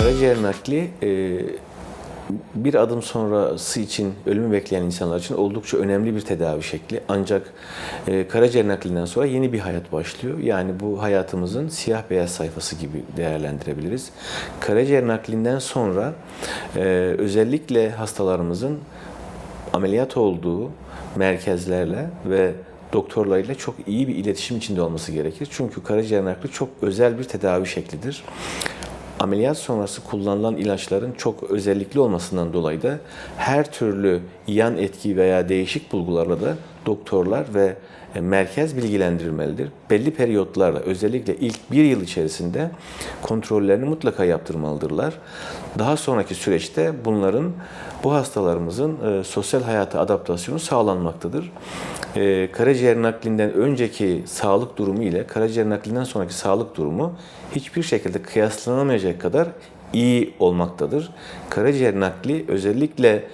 Karaciğer nakli e, bir adım sonrası için ölümü bekleyen insanlar için oldukça önemli bir tedavi şekli. Ancak e, karaciğer naklinden sonra yeni bir hayat başlıyor. Yani bu hayatımızın siyah beyaz sayfası gibi değerlendirebiliriz. Karaciğer naklinden sonra e, özellikle hastalarımızın ameliyat olduğu merkezlerle ve doktorlarıyla çok iyi bir iletişim içinde olması gerekir. Çünkü karaciğer nakli çok özel bir tedavi şeklidir. Ameliyat sonrası kullanılan ilaçların çok özellikli olmasından dolayı da her türlü yan etki veya değişik bulgularla da doktorlar ve e, merkez bilgilendirilmelidir. Belli periyotlarla özellikle ilk bir yıl içerisinde kontrollerini mutlaka yaptırmalıdırlar. Daha sonraki süreçte bunların bu hastalarımızın e, sosyal hayata adaptasyonu sağlanmaktadır. E, karaciğer naklinden önceki sağlık durumu ile karaciğer naklinden sonraki sağlık durumu hiçbir şekilde kıyaslanamayacak kadar iyi olmaktadır. Karaciğer nakli özellikle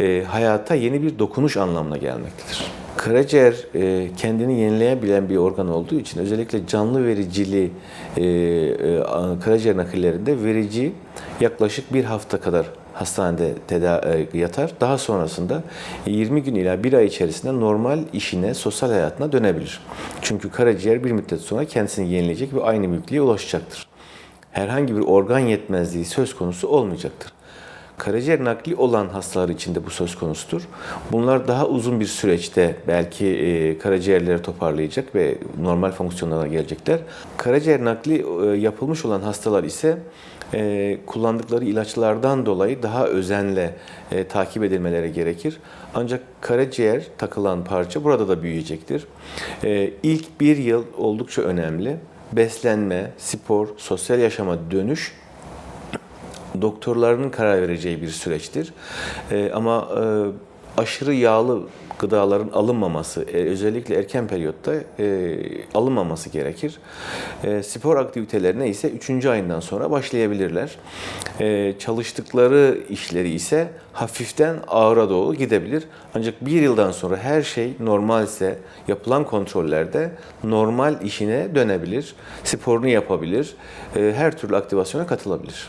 e, hayata yeni bir dokunuş anlamına gelmektedir. Karaciğer e, kendini yenileyebilen bir organ olduğu için özellikle canlı vericili e, e, karaciğer nakillerinde verici yaklaşık bir hafta kadar hastanede teda- e, yatar. Daha sonrasında 20 gün ila 1 ay içerisinde normal işine, sosyal hayatına dönebilir. Çünkü karaciğer bir müddet sonra kendisini yenileyecek ve aynı büyüklüğe ulaşacaktır. Herhangi bir organ yetmezliği söz konusu olmayacaktır. Karaciğer nakli olan hastalar için de bu söz konusudur. Bunlar daha uzun bir süreçte belki e, karaciğerleri toparlayacak ve normal fonksiyonlara gelecekler. Karaciğer nakli e, yapılmış olan hastalar ise e, kullandıkları ilaçlardan dolayı daha özenle e, takip edilmeleri gerekir. Ancak karaciğer takılan parça burada da büyüyecektir. E, ilk bir yıl oldukça önemli. Beslenme, spor, sosyal yaşama dönüş doktorlarının karar vereceği bir süreçtir. Ee, ama e, aşırı yağlı gıdaların alınmaması, e, özellikle erken periyotta e, alınmaması gerekir. E, spor aktivitelerine ise 3. ayından sonra başlayabilirler. E, çalıştıkları işleri ise hafiften ağıra doğru gidebilir. Ancak bir yıldan sonra her şey normalse yapılan kontrollerde normal işine dönebilir, sporunu yapabilir, e, her türlü aktivasyona katılabilir.